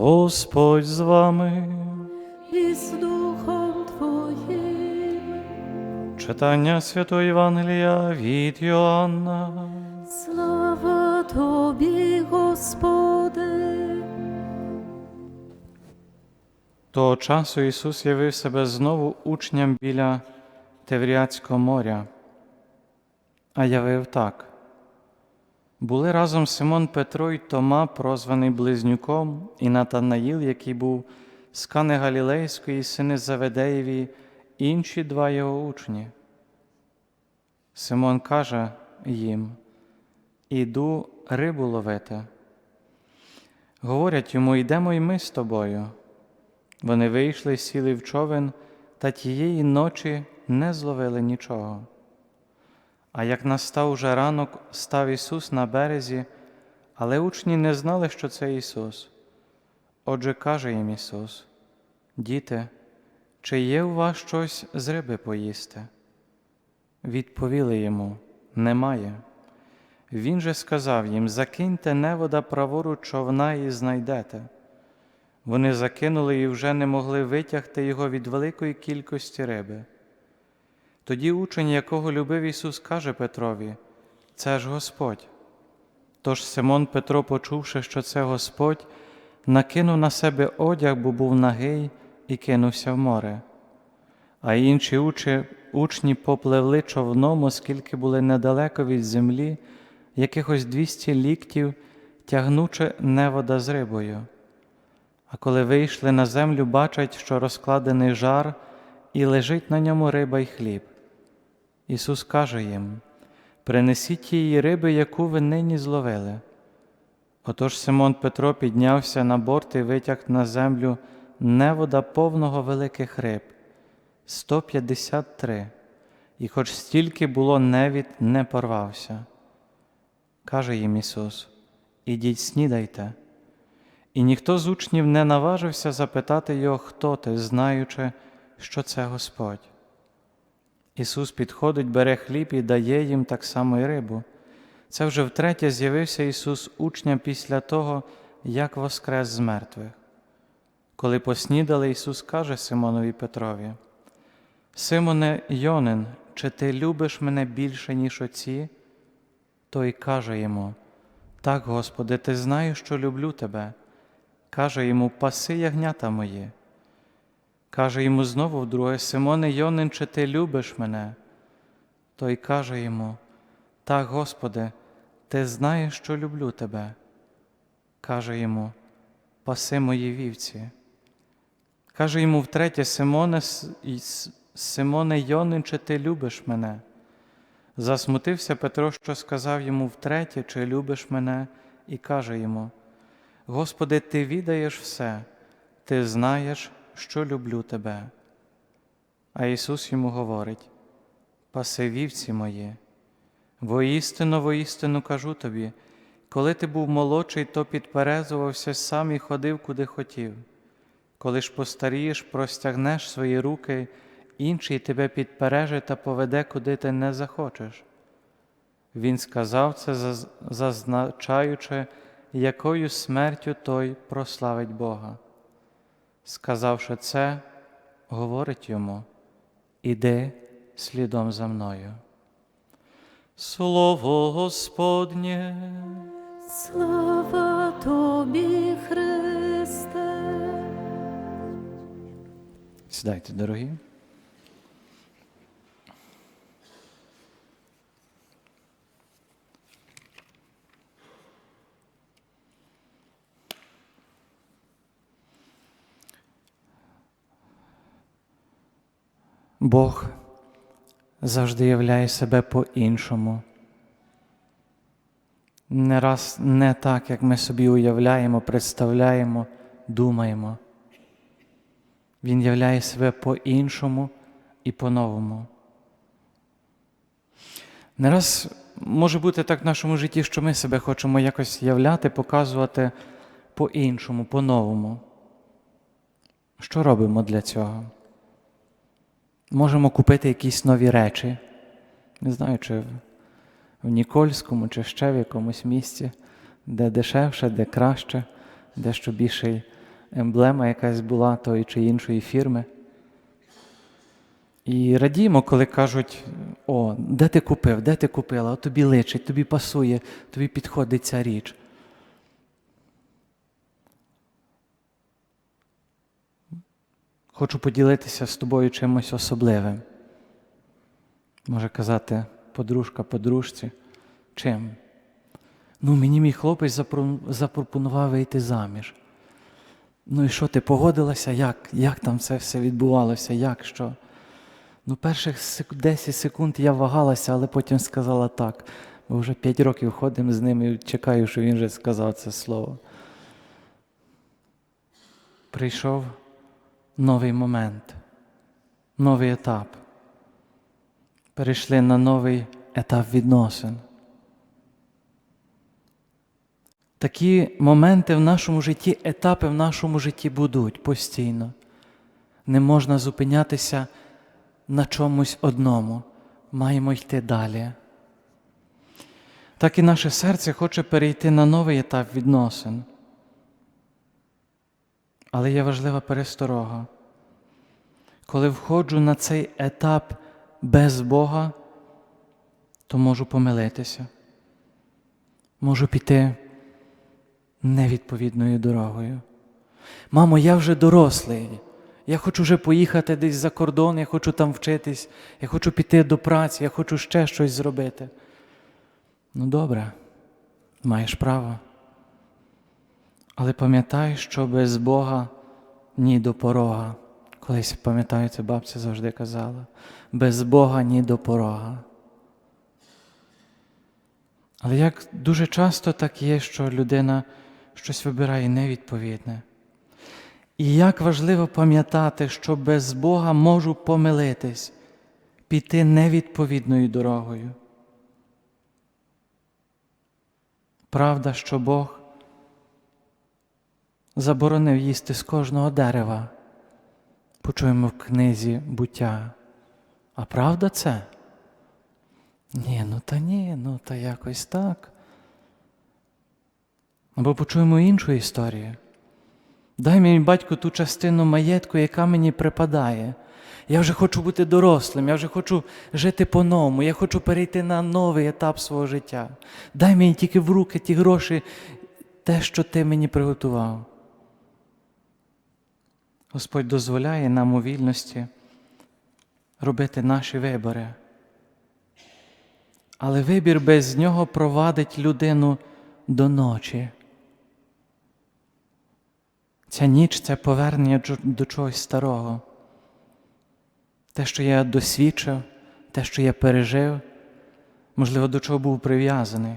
Господь з вами. і з Духом Твоїм. Читання Святої Євангелія від Йоанна. Слава Тобі, Господи. Того часу Ісус явив себе знову учням біля Тевріатського моря, а явив так. Були разом Симон Петро і Тома, прозваний Близнюком, і Натанаїл, який був з Кани Галілейської, сини Заведеєві, інші два його учні. Симон каже їм: Іду рибу ловити. Говорять йому, йдемо й ми з тобою. Вони вийшли, сіли в човен, та тієї ночі не зловили нічого. А як настав уже ранок, став Ісус на березі, але учні не знали, що це Ісус. Отже, каже їм Ісус: Діти, чи є у вас щось з риби поїсти? Відповіли йому Немає. Він же сказав їм: Закиньте невода праворуч човна і знайдете. Вони закинули і вже не могли витягти його від великої кількості риби. Тоді учень, якого любив Ісус, каже Петрові: Це ж Господь. Тож Симон Петро, почувши, що це Господь, накинув на себе одяг, бо був нагий, і кинувся в море. А інші учі, учні попливли човном, оскільки були недалеко від землі, якихось двісті ліктів, тягнучи невода з рибою. А коли вийшли на землю, бачать, що розкладений жар, і лежить на ньому риба й хліб. Ісус каже їм: Принесіть тієї риби, яку ви нині зловили. Отож Симон Петро піднявся на борт і витяг на землю невода повного великих риб 153, і хоч стільки було невід, не порвався. Каже їм Ісус: Ідіть снідайте. І ніхто з учнів не наважився запитати його, хто ти, знаючи, що це Господь. Ісус підходить, бере хліб і дає їм так само й рибу. Це вже втретє з'явився Ісус учням після того, як воскрес з мертвих. Коли поснідали, Ісус каже Симонові Петрові: Симоне Йонин, чи ти любиш мене більше, ніж оці? Той каже йому: Так, Господи, ти знаєш, що люблю тебе. Каже йому, паси ягнята мої. Каже йому знову вдруге, Симоне Йонин, чи ти любиш мене? Той каже йому, так, Господи, ти знаєш, що люблю тебе. Каже йому, паси мої вівці. Каже йому втретє, Симоне, Симоне Йонин, чи ти любиш мене? Засмутився Петро, що сказав йому втретє, чи любиш мене, і каже йому, Господи, Ти відаєш все, Ти знаєш, що люблю Тебе. А Ісус йому говорить: Паси вівці мої, воістину, воістину кажу тобі, коли ти був молодший, то підперезувався сам і ходив, куди хотів. Коли ж постарієш, простягнеш свої руки, інший тебе підпереже та поведе, куди ти не захочеш. Він сказав це, зазначаючи, якою смертю той прославить Бога. Сказавши це, говорить йому: Іди слідом за мною. Слово Господнє. Слава Тобі, Христе. Сідайте, дорогі. Бог завжди являє себе по-іншому. Не раз не так, як ми собі уявляємо, представляємо, думаємо. Він являє себе по-іншому і по-новому. Не раз може бути так в нашому житті, що ми себе хочемо якось являти, показувати по-іншому, по-новому. Що робимо для цього? Можемо купити якісь нові речі. Не знаю, чи в, Нікольському, чи ще в якомусь місці, де дешевше, де краще, де що більший емблема якась була тої чи іншої фірми. І радіємо, коли кажуть: о, де ти купив, де ти купила, От тобі личить, тобі пасує, тобі підходить ця річ. Хочу поділитися з тобою чимось особливим. Може казати подружка подружці. Чим? Ну, мені мій хлопець запро- запропонував вийти заміж. Ну і що ти погодилася? Як? Як там це все відбувалося? Як що? Ну, перших 10 секунд я вагалася, але потім сказала так. Бо вже 5 років ходимо з ним і чекаю, що він вже сказав це слово. Прийшов новий момент, новий етап. Перейшли на новий етап відносин. Такі моменти в нашому житті, етапи в нашому житті будуть постійно. Не можна зупинятися на чомусь одному. Маємо йти далі. Так і наше серце хоче перейти на новий етап відносин. Але є важлива пересторога. Коли входжу на цей етап без Бога, то можу помилитися, можу піти невідповідною дорогою. Мамо, я вже дорослий. Я хочу вже поїхати десь за кордон, я хочу там вчитись, я хочу піти до праці, я хочу ще щось зробити. Ну добре, маєш право. Але пам'ятай, що без Бога ні до порога. Колись пам'ятаю, це бабця завжди казала. Без Бога ні до порога. Але як дуже часто так є, що людина щось вибирає невідповідне. І як важливо пам'ятати, що без Бога можу помилитись, піти невідповідною дорогою. Правда, що Бог заборонив їсти з кожного дерева. Почуємо в книзі буття. А правда це? Ні, ну та ні, ну та якось так. Або почуємо іншу історію. Дай мені батько ту частину маєтку, яка мені припадає. Я вже хочу бути дорослим, я вже хочу жити по-новому, я хочу перейти на новий етап свого життя. Дай мені тільки в руки ті гроші, те, що ти мені приготував. Господь дозволяє нам у вільності робити наші вибори. Але вибір без нього провадить людину до ночі. Ця ніч це повернення до чогось старого. Те, що я досвідчив, те, що я пережив, можливо, до чого був прив'язаний.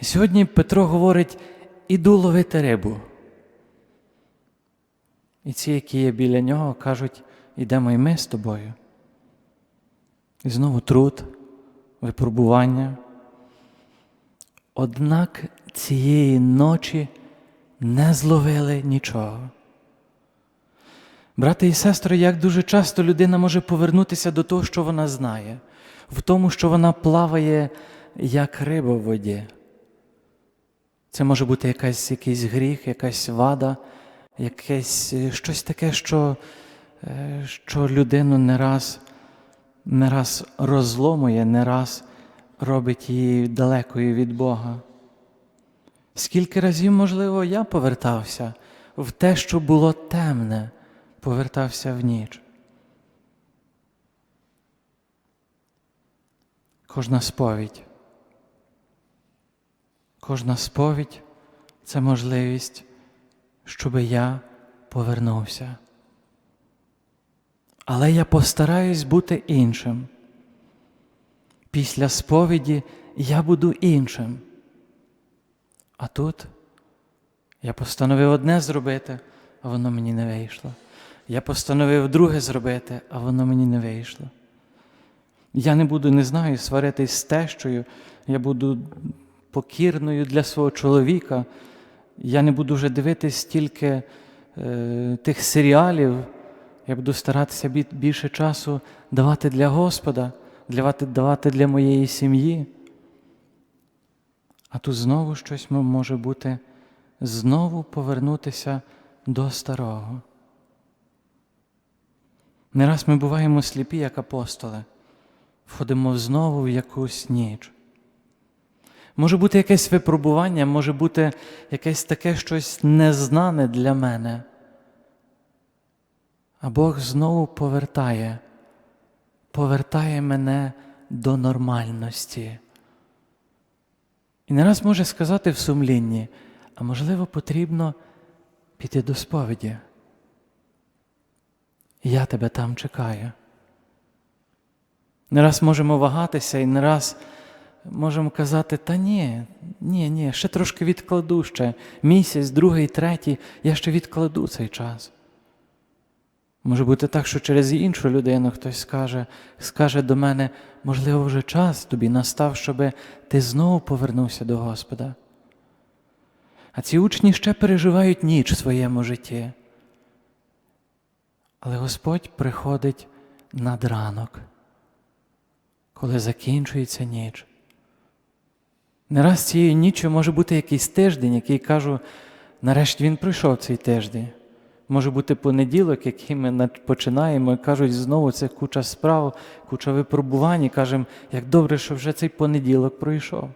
І сьогодні Петро говорить: іду ловити рибу. І ці, які є біля нього, кажуть, ідемо і ми з тобою. І знову труд, випробування. Однак цієї ночі не зловили нічого. Брати і сестри, як дуже часто людина може повернутися до того, що вона знає, в тому, що вона плаває як риба в воді. Це може бути якась, якийсь гріх, якась вада, якесь е, щось таке, що, е, що людину не раз, не раз розломує, не раз робить її далекою від Бога. Скільки разів, можливо, я повертався в те, що було темне, повертався в ніч. Кожна сповідь. Кожна сповідь це можливість, щоб я повернувся. Але я постараюсь бути іншим. Після сповіді я буду іншим. А тут я постановив одне зробити, а воно мені не вийшло. Я постановив друге зробити, а воно мені не вийшло. Я не буду, не знаю, сваритись з тещою, я буду покірною для свого чоловіка. Я не буду вже дивитись стільки е, тих серіалів. Я буду старатися більше часу давати для Господа, давати для моєї сім'ї. А тут знову щось може бути, знову повернутися до старого. Не раз ми буваємо сліпі, як апостоли, входимо знову в якусь ніч. Може бути якесь випробування, може бути якесь таке щось незнане для мене. А Бог знову повертає, повертає мене до нормальності. І не раз може сказати в сумлінні, а можливо, потрібно піти до сповіді. Я тебе там чекаю. Не раз можемо вагатися і не раз можемо казати, та ні, ні, ні, ще трошки відкладу ще місяць, другий, третій, я ще відкладу цей час. Може бути так, що через іншу людину хтось скаже, скаже до мене, можливо, вже час тобі настав, щоб ти знову повернувся до Господа. А ці учні ще переживають ніч в своєму житті. Але Господь приходить над ранок, коли закінчується ніч. Не раз цією ніччю може бути якийсь тиждень, який кажу, нарешті він пройшов цей тиждень. Може бути понеділок, який ми починаємо, і кажуть, знову це куча справ, куча випробувань, і кажемо, як добре, що вже цей понеділок пройшов.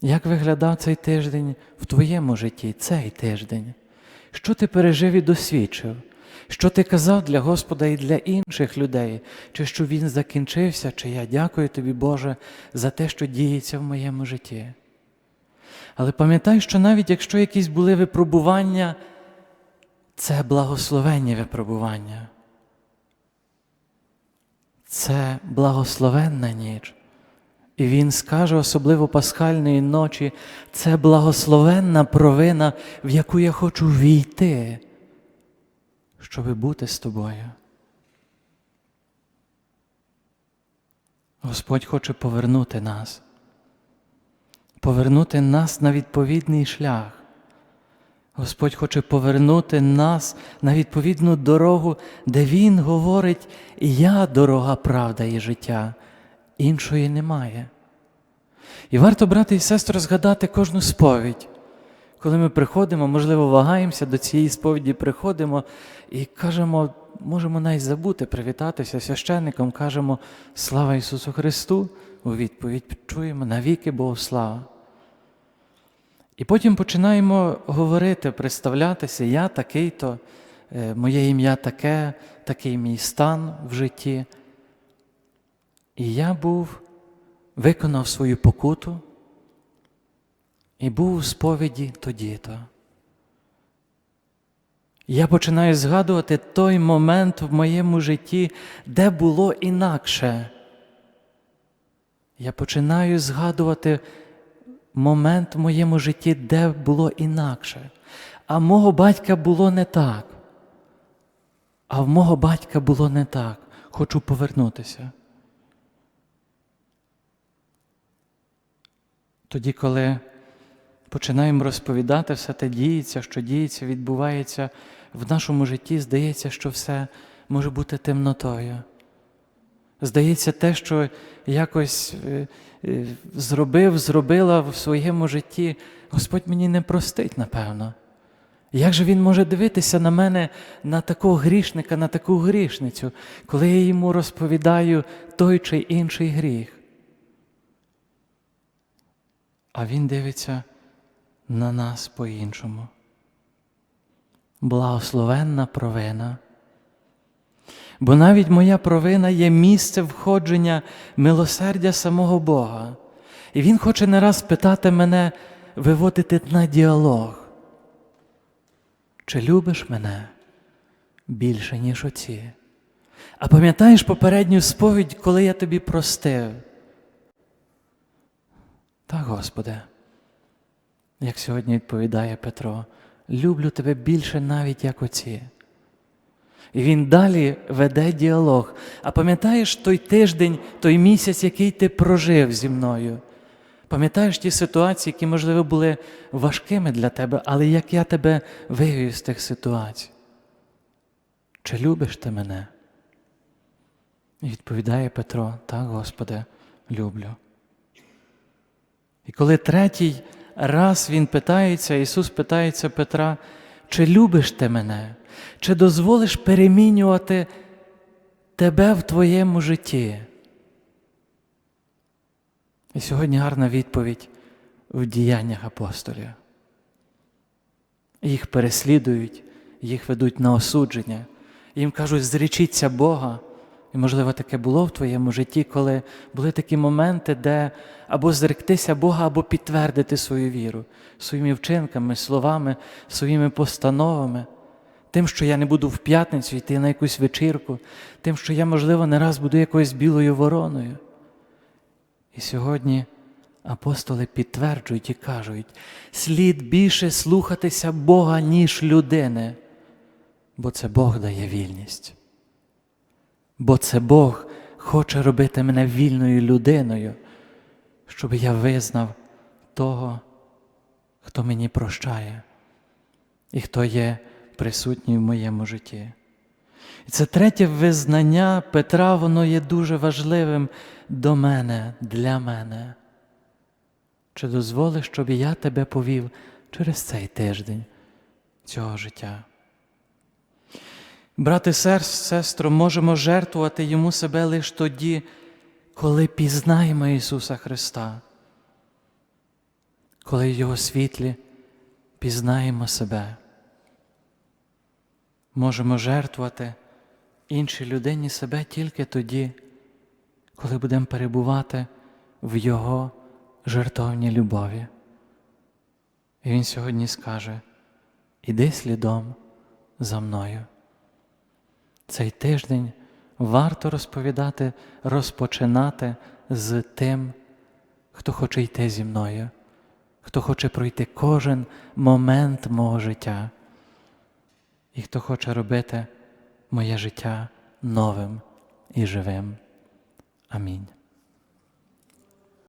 Як виглядав цей тиждень в твоєму житті, цей тиждень? Що ти пережив і досвідчив? Що ти казав для Господа і для інших людей? Чи що він закінчився, чи я дякую тобі, Боже, за те, що діється в моєму житті? Але пам'ятай, що навіть якщо якісь були випробування, це благословенні випробування. Це благословенна ніч. І він скаже, особливо пасхальної ночі, це благословенна провина, в яку я хочу війти, щоби бути з тобою. Господь хоче повернути нас, повернути нас на відповідний шлях. Господь хоче повернути нас на відповідну дорогу, де Він говорить, я дорога, правда і життя, іншої немає. І варто, брати і сестри, згадати кожну сповідь. Коли ми приходимо, можливо, вагаємося до цієї сповіді, приходимо і кажемо, можемо навіть забути привітатися священником, кажемо Слава Ісусу Христу! У відповідь чуємо навіки Богу слава. І потім починаємо говорити, представлятися, я такий-то, е, моє ім'я таке, такий мій стан в житті. І я був, виконав свою покуту і був у сповіді тоді-то. Я починаю згадувати той момент в моєму житті, де було інакше. Я починаю згадувати момент в моєму житті, де було інакше. А мого батька було не так. А в мого батька було не так. Хочу повернутися. Тоді, коли починаємо розповідати, все те діється, що діється, відбувається в нашому житті, здається, що все може бути темнотою. Здається, те, що якось е, е, зробив, зробила в своєму житті, Господь мені не простить, напевно. Як же Він може дивитися на мене, на такого грішника, на таку грішницю, коли я йому розповідаю той чи інший гріх? А Він дивиться на нас по-іншому. Благословенна провина. Бо навіть моя провина є місце входження милосердя самого Бога. І Він хоче не раз питати мене, виводити на діалог. Чи любиш мене більше, ніж оці? А пам'ятаєш попередню сповідь, коли я тобі простив? Так, Господи, як сьогодні відповідає Петро, люблю тебе більше навіть як оці. І він далі веде діалог. А пам'ятаєш той тиждень, той місяць, який ти прожив зі мною? Пам'ятаєш ті ситуації, які, можливо, були важкими для тебе, але як я тебе вивів з тих ситуацій? Чи любиш ти мене? І відповідає Петро, так, Господи, люблю. І коли третій раз він питається, Ісус питається Петра, чи любиш ти мене, чи дозволиш перемінювати тебе в твоєму житті? І сьогодні гарна відповідь в діяннях апостолів. Їх переслідують, їх ведуть на осудження. Їм кажуть, зречіться Бога. І, можливо, таке було в твоєму житті, коли були такі моменти, де або зректися Бога, або підтвердити свою віру своїми вчинками, словами, своїми постановами, тим, що я не буду в п'ятницю йти на якусь вечірку, тим, що я, можливо, не раз буду якоюсь білою вороною. І сьогодні апостоли підтверджують і кажуть, слід більше слухатися Бога, ніж людини, бо це Бог дає вільність. Бо це Бог хоче робити мене вільною людиною, щоб я визнав того, хто мені прощає і хто є присутній в моєму житті. І це третє визнання Петра, воно є дуже важливим до мене, для мене. Чи дозволиш, щоб я тебе повів через цей тиждень цього життя? Брати сестро, можемо жертвувати йому себе лише тоді, коли пізнаємо Ісуса Христа, коли в Його світлі пізнаємо себе. Можемо жертвувати іншій людині себе тільки тоді, коли будемо перебувати в Його жертовній любові. І Він сьогодні скаже: Іди слідом за мною. Цей тиждень варто розповідати, розпочинати з тим, хто хоче йти зі мною, хто хоче пройти кожен момент мого життя, і хто хоче робити моє життя новим і живим. Амінь.